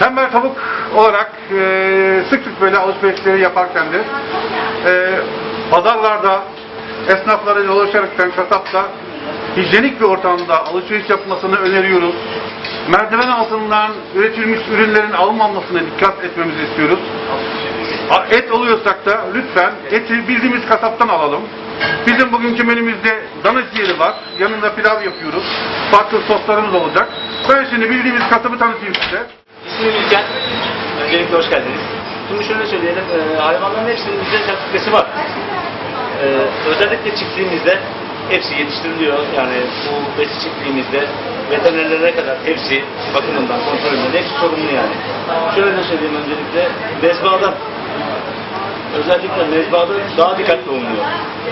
Tembel tavuk olarak e, sık sık böyle alışverişleri yaparken de e, pazarlarda esnaflara dolaşaraktan kasapta hijyenik bir ortamda alışveriş yapmasını öneriyoruz. Merdiven altından üretilmiş ürünlerin alınmamasına dikkat etmemizi istiyoruz. Et oluyorsak da lütfen eti bildiğimiz kasaptan alalım. Bizim bugünkü menümüzde dana ciğeri var. Yanında pilav yapıyoruz. Farklı soslarımız olacak. Ben şimdi bildiğimiz kasabı tanıtayım size. İsmim İlken. Öncelikle hoş geldiniz. Şimdi şöyle söyleyelim, e, hayvanların hepsinin bize sertifikası var. E, özellikle çiftliğimizde hepsi yetiştiriliyor. Yani bu besi çiftliğimizde veterinerlere kadar hepsi bakımından, kontrolünden hepsi sorumlu yani. Şöyle söyleyeyim öncelikle, mezbahadan özellikle mezbahada daha dikkatli olunuyor.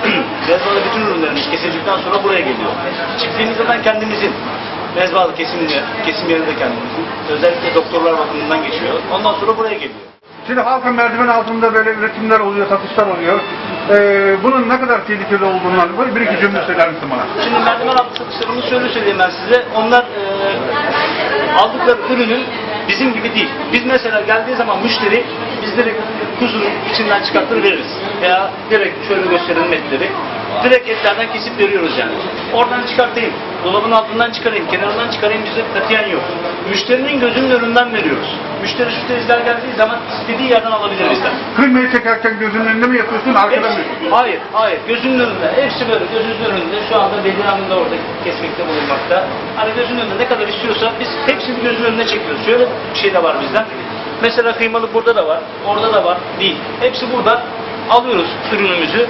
mezbahada bütün ürünlerimiz kesildikten sonra buraya geliyor. Çiftliğimizde ben kendimizin mezbahada kesimini, kesim yeri de kendimizin. Özellikle doktorlar bakımından geçiyor. Ondan sonra buraya geliyor. Şimdi halkın merdiven altında böyle üretimler oluyor, satışlar oluyor. Ee, bunun ne kadar tehlikeli olduğunu böyle bir iki cümle söyler misin bana? Şimdi merdiven altı satışlarımızı şöyle söyleyeyim ben size. Onlar e, aldıkları ürünün bizim gibi değil. Biz mesela geldiği zaman müşteri biz direkt kuzunun içinden çıkartır veririz. Veya direkt şöyle gösterelim etleri. Direkt etlerden kesip veriyoruz yani. Oradan çıkartayım, dolabın altından çıkarayım, kenarından çıkarayım bize katiyen yok. Müşterinin gözünün önünden veriyoruz. Müşteri tezgah geldiği zaman istediği yerden alabilir bizden. Kıymayı çekerken gözünün önünde mi yapıyorsun, arkada mı? Hepsi- hayır, hayır. Gözünün önünde. Hepsi böyle gözünüzün önünde. Şu anda Bedir Hanım da orada kesmekte bulunmakta. Hani gözünün önünde ne kadar istiyorsa biz hepsini gözünün önüne çekiyoruz. Şöyle bir şey de var bizden. Mesela kıymalı burada da var, orada da var. Değil. Hepsi burada. Alıyoruz ürünümüzü.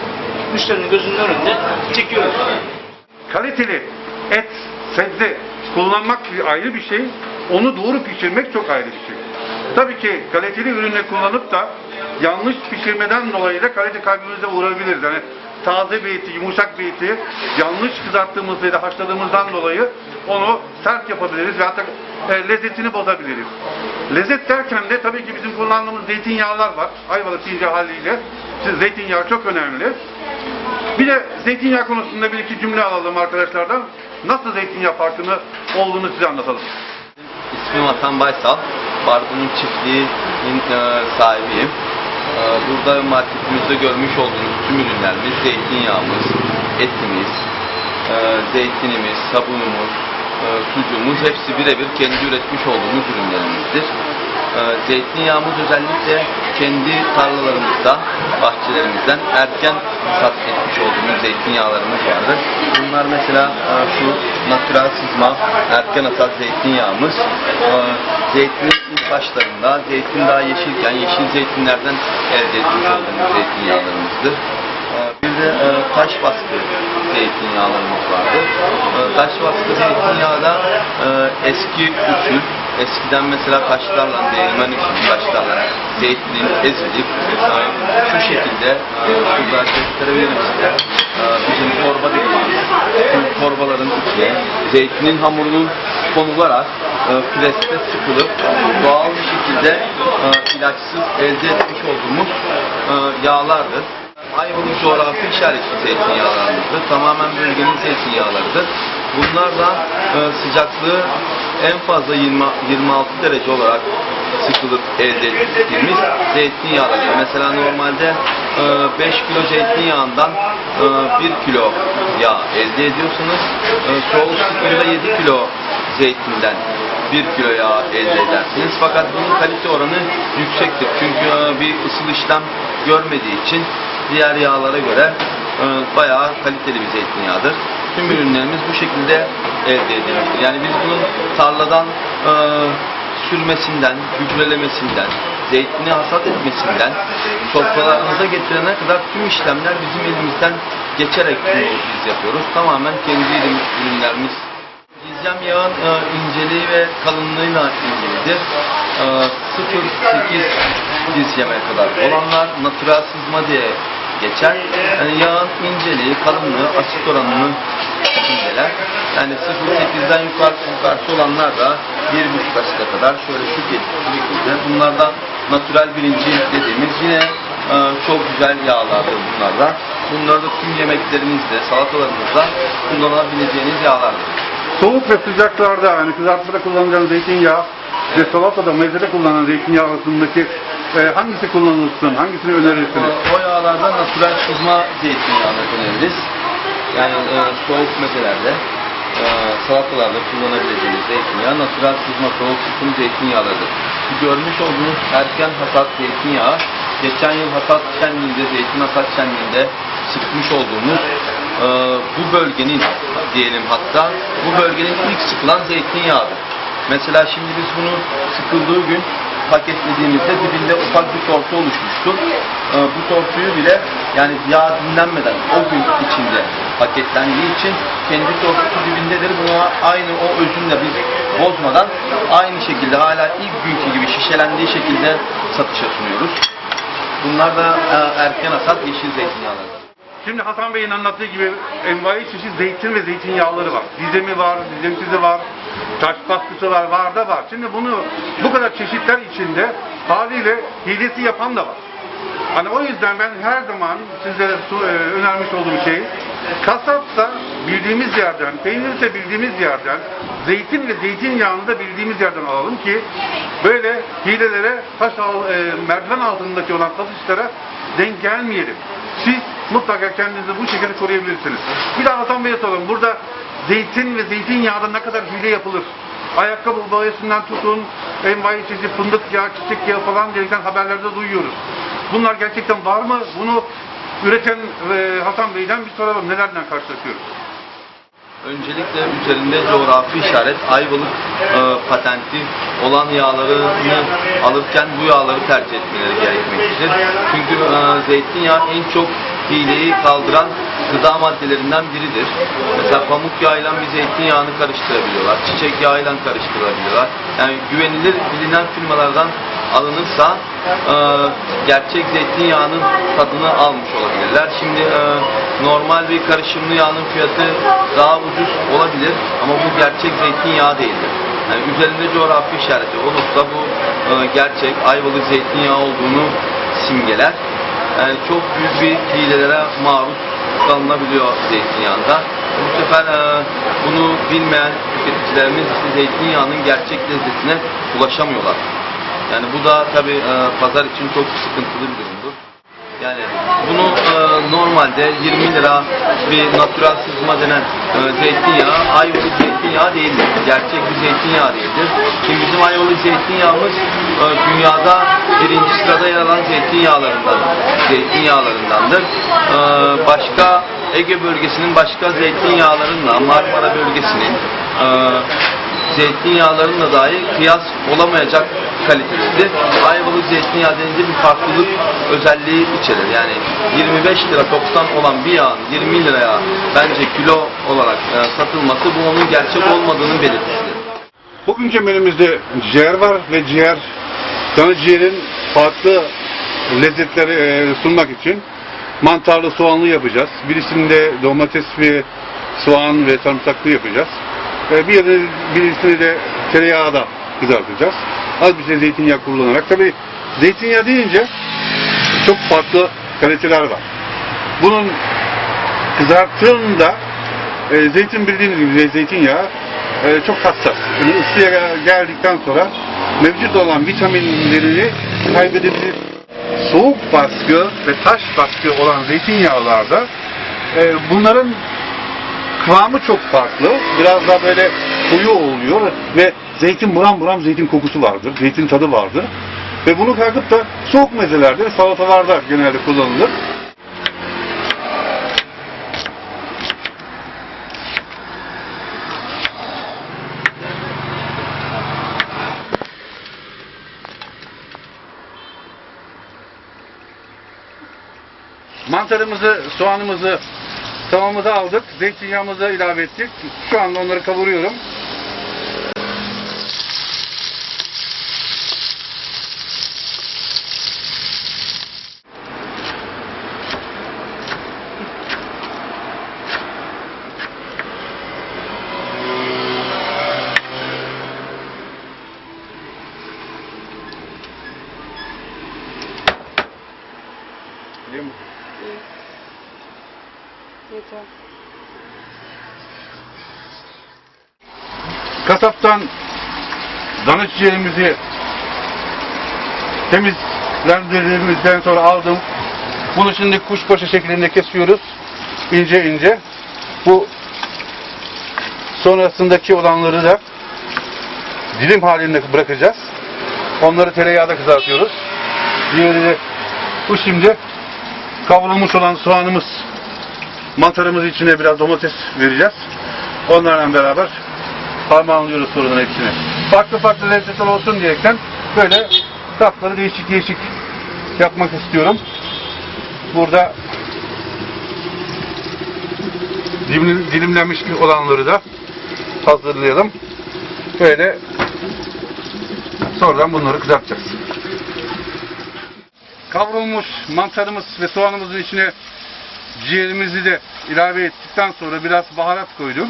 Müşterinin gözünün önünde çekiyoruz. Kaliteli et, sebze kullanmak ayrı bir şey. Onu doğru pişirmek çok ayrı bir şey. Tabii ki kaliteli ürünle kullanıp da yanlış pişirmeden dolayı da kalite kaybımıza uğrayabiliriz. Yani taze bir eti, yumuşak bir eti yanlış kızarttığımız ya da haşladığımızdan dolayı onu sert yapabiliriz ve hatta e, lezzetini bozabiliriz. Lezzet derken de tabii ki bizim kullandığımız zeytinyağlar var. Ayvalık zeytinyağı haliyle. Zeytinyağı çok önemli. Bir de zeytinyağı konusunda bir iki cümle alalım arkadaşlardan. Nasıl zeytinyağı farkını olduğunu size anlatalım. İsmim Hasan Baysal. Bardun'un çiftliğinin e, sahibiyim. E, burada marketimizde görmüş olduğunuz tüm ürünlerimiz zeytinyağımız, etimiz, e, zeytinimiz, sabunumuz, e, sucuğumuz hepsi birebir kendi üretmiş olduğumuz ürünlerimizdir. Zeytinyağımız özellikle kendi tarlalarımızda, bahçelerimizden erken sat etmiş olduğumuz zeytinyağlarımız vardır. Bunlar mesela e, şu natural sızma erken atat zeytinyağımız. E, zeytinin başlarında zeytin daha yeşilken yeşil zeytinlerden elde etmiş olduğumuz zeytinyağlarımızdır. E, Bir de taş baskı zeytinyağlarımız vardır. E, Taş baskı zeytinyağı da eski usul. Eskiden mesela taşlarla, değirmen usulü taşlarla zeytinin ezilip şu şekilde e, şurada gösterebilirim. E, Bizim torba dediğimiz torbaların içine zeytinin hamurunun konularak e, preste sıkılıp doğal bir şekilde e, ilaçsız elde etmiş olduğumuz e, yağlardır. Ayvalık coğrafi işaretli zeytinyağlarımızdır. Tamamen bölgenin zeytinyağlarıdır. Bunlar da e, sıcaklığı en fazla 20, 26 derece olarak sıkılıp elde ettiğimiz zeytinyağları. Mesela normalde 5 kilo zeytinyağından e, 1 kilo yağ elde ediyorsunuz. E, soğuk sıkımda 7 kilo zeytinden 1 kilo yağ elde edersiniz. Fakat bunun kalite oranı yüksektir. Çünkü e, bir ısıl işlem görmediği için diğer yağlara göre e, bayağı kaliteli bir zeytinyağıdır. Tüm ürünlerimiz bu şekilde elde edilmiştir. Yani biz bunun tarladan e, sürmesinden, gübrelemesinden, zeytini hasat etmesinden, sofralarınıza getirene kadar tüm işlemler bizim elimizden geçerek biz yapıyoruz. Tamamen kendi ürünlerimiz Gizem yağın e, inceliği ve kalınlığıyla ilgilidir. E, 0-8 gizeme kadar olanlar natural sızma diye geçer. Yani yağın inceliği, kalınlığı, asit oranını inceler. Yani 0-8'den yukarı yukarısı olanlar da 1,5 asite kadar şöyle şu şekilde. Bunlar da natural birinci dediğimiz yine e, çok güzel yağlardır bunlar da. Bunlar da tüm yemeklerinizde, salatalarınızda kullanabileceğiniz yağlardır. Soğuk ve sıcaklarda yani kızartmada kullanacağınız zeytinyağı ve salatada mezede kullanılan zeytinyağısındaki e, hangisi kullanılsın, hangisini önerirsiniz? O yağlardan natürel sızma zeytinyağını öneririz. Yani e, soğuk mezelerde, e, salatalarda kullanabileceğiniz zeytinyağı natürel sızma soğuk sıkım zeytinyağlarıdır. Görmüş olduğunuz erken hasat zeytinyağı, geçen yıl hasat şenliğinde, zeytin hasat şenliğinde sıkmış olduğumuz e, bu bölgenin diyelim hatta, bu bölgenin ilk sıkılan zeytinyağıdır. Mesela şimdi biz bunu sıkıldığı gün paketlediğimizde dibinde ufak bir tortu oluşmuştu. Ee, bu tortuyu bile yani yağ dinlenmeden o gün içinde paketlendiği için kendi tortusu dibindedir. Buna aynı o özünle biz bozmadan aynı şekilde hala ilk günkü gibi şişelendiği şekilde satışa sunuyoruz. Bunlar da e, erken hasat yeşil zeytinyağları. Şimdi Hasan Bey'in anlattığı gibi envai çeşit zeytin ve zeytinyağları var. Dizemi var, dizemsizi var, taş baskısı var, var da var. Şimdi bunu bu kadar çeşitler içinde haliyle hilesi yapan da var. Hani o yüzden ben her zaman su- e, önermiş olduğum şey kasapsa bildiğimiz yerden, peynirse bildiğimiz yerden, zeytin ve zeytinyağını da bildiğimiz yerden alalım ki böyle hilelere taş al, e, merdiven altındaki olan satışlara denk gelmeyelim. Mutlaka kendinizi bu şekilde koruyabilirsiniz. Bir daha Hasan Bey'e soralım. Burada zeytin ve zeytinyağında ne kadar hile yapılır? Ayakkabı boyasından tutun, envai çeşit fındık yağı, çiçek yağı falan diyerekten haberlerde duyuyoruz. Bunlar gerçekten var mı? Bunu üreten e, Hasan Bey'den bir soralım. Nelerden karşılaşıyoruz? Öncelikle üzerinde coğrafi işaret Ayvalık e, patenti olan yağlarını alırken bu yağları tercih etmeleri gerekmektedir. Çünkü e, zeytinyağı en çok hileyi kaldıran gıda maddelerinden biridir. Mesela pamuk yağıyla bir zeytinyağını karıştırabiliyorlar. Çiçek yağıyla karıştırabiliyorlar. Yani güvenilir bilinen firmalardan alınırsa e, gerçek zeytinyağının tadını almış olabilirler. Şimdi e, normal bir karışımlı yağın fiyatı daha ucuz olabilir ama bu gerçek zeytinyağı değildir. Yani üzerinde coğrafi işareti olursa bu e, gerçek ayvalık zeytinyağı olduğunu simgeler. Yani çok büyük bir hilelere maruz kalınabiliyor zeytinyağında. Bu sefer e, bunu bilmeyen tüketicilerimiz zeytinyağının gerçek lezzetine ulaşamıyorlar. Yani bu da tabi pazar için çok sıkıntılı bir durumdur. Yani bunu e, normalde 20 lira bir natural sızma denen e, zeytinyağı ayvalık zeytinyağı değildir. Gerçek bir zeytinyağı değildir. Şimdi bizim ayvalık zeytinyağımız e, dünyada birinci sırada yer alan zeytinyağlarından, zeytinyağlarındandır. E, başka Ege bölgesinin başka zeytinyağlarıyla Marmara bölgesinin e, zeytinyağlarıyla dahi kıyas olamayacak kalitesidir. Ayvalık zeytinyağı denince bir farklılık özelliği içerir. Yani 25 lira toptan olan bir yağın 20 liraya bence kilo olarak e, satılması bu onun gerçek olmadığının belirtisidir. Bugünkü menümüzde ciğer var ve ciğer, dana ciğerin farklı lezzetleri e, sunmak için mantarlı soğanlı yapacağız. Birisinde domates ve soğan ve sarımsaklı yapacağız. E, bir birisini de tereyağda kızartacağız. Az bir şey zeytinyağı kullanarak. Tabi zeytinyağı deyince çok farklı kaliteler var. Bunun kızarttığında e, zeytin bildiğiniz gibi zeytinyağı e, çok hassas. Yani ısıya gel- geldikten sonra mevcut olan vitaminlerini kaybedebilir. Soğuk baskı ve taş baskı olan zeytinyağlarda e, bunların kıvamı çok farklı. Biraz daha böyle koyu oluyor ve zeytin buram buram zeytin kokusu vardır. Zeytin tadı vardır. Ve bunu kalkıp da soğuk mezelerde, salatalarda genelde kullanılır. Mantarımızı, soğanımızı tavamıza aldık. Zeytinyağımızı ilave ettik. Şu anda onları kavuruyorum. Kasaptan Dana ciğerimizi temizlendirdiğimizden sonra aldım. Bunu şimdi kuşbaşı şeklinde kesiyoruz. ince ince. Bu sonrasındaki olanları da dilim halinde bırakacağız. Onları tereyağda kızartıyoruz. Diğeri de bu şimdi kavrulmuş olan soğanımız mantarımız içine biraz domates vereceğiz. Onlarla beraber harmanlıyoruz sonradan hepsini. Farklı farklı lezzetler olsun diyerekten böyle tatları değişik değişik yapmak istiyorum. Burada dilim- dilimlenmiş olanları da hazırlayalım. Böyle sonradan bunları kızartacağız. Kavrulmuş mantarımız ve soğanımızın içine ciğerimizi de ilave ettikten sonra biraz baharat koydum.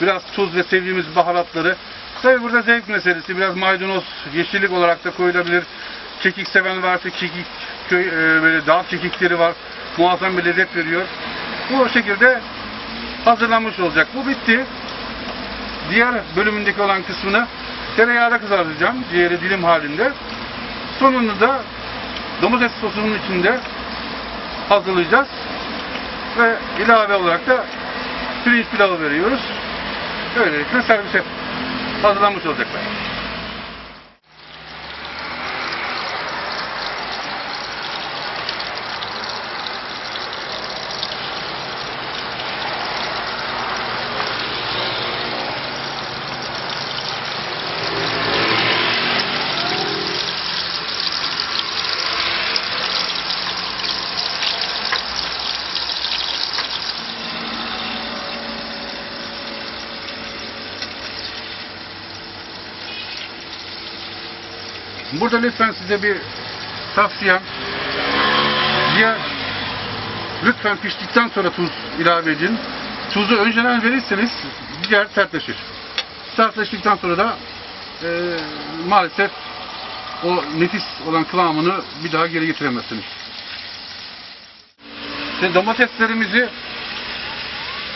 Biraz tuz ve sevdiğimiz baharatları. Tabi burada zevk meselesi. Biraz maydanoz, yeşillik olarak da koyulabilir. Kekik seven varsa kekik, köy, e, böyle dağ kekikleri var. Muazzam bir lezzet veriyor. Bu şekilde hazırlanmış olacak. Bu bitti. Diğer bölümündeki olan kısmını tereyağda kızartacağım. Ciğeri dilim halinde. Sonunu da domates sosunun içinde hazırlayacağız. Ve ilave olarak da pirinç pilavı veriyoruz. Böylelikle servise hazırlanmış olacaklar. Burada lütfen size bir tavsiyem. Ciğer lütfen piştikten sonra tuz ilave edin. Tuzu önceden verirseniz ciğer sertleşir. Sertleştikten sonra da e, maalesef o nefis olan kıvamını bir daha geri getiremezsiniz. Şimdi domateslerimizi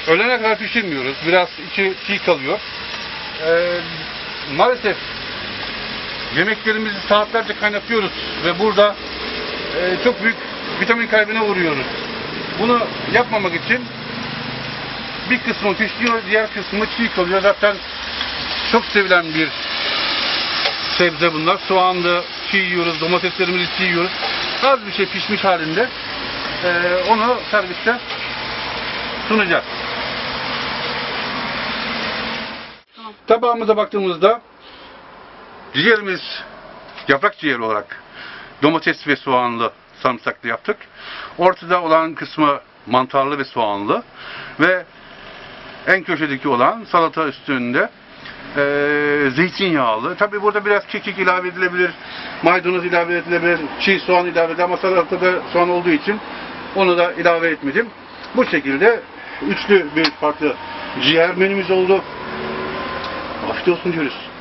ölene kadar pişirmiyoruz. Biraz içi çiğ kalıyor. E, maalesef Yemeklerimizi saatlerce kaynatıyoruz ve burada e, çok büyük vitamin kaybına uğruyoruz. Bunu yapmamak için bir kısmı pişiyor, diğer kısmı çiğ kalıyor. Zaten çok sevilen bir sebze bunlar. Soğanlı çiğ yiyoruz, domateslerimizi çiğ yiyoruz. Az bir şey pişmiş halinde e, onu serviste sunacağız. Tabağımıza baktığımızda Ciğerimiz yaprak ciğer olarak domates ve soğanlı sarımsaklı yaptık. Ortada olan kısmı mantarlı ve soğanlı ve en köşedeki olan salata üstünde eee zeytinyağlı. Tabi burada biraz kekik ilave edilebilir, maydanoz ilave edilebilir, çiğ soğan ilave edilebilir ama salatada soğan olduğu için onu da ilave etmedim. Bu şekilde üçlü bir farklı ciğer menümüz oldu. Afiyet olsun diyoruz.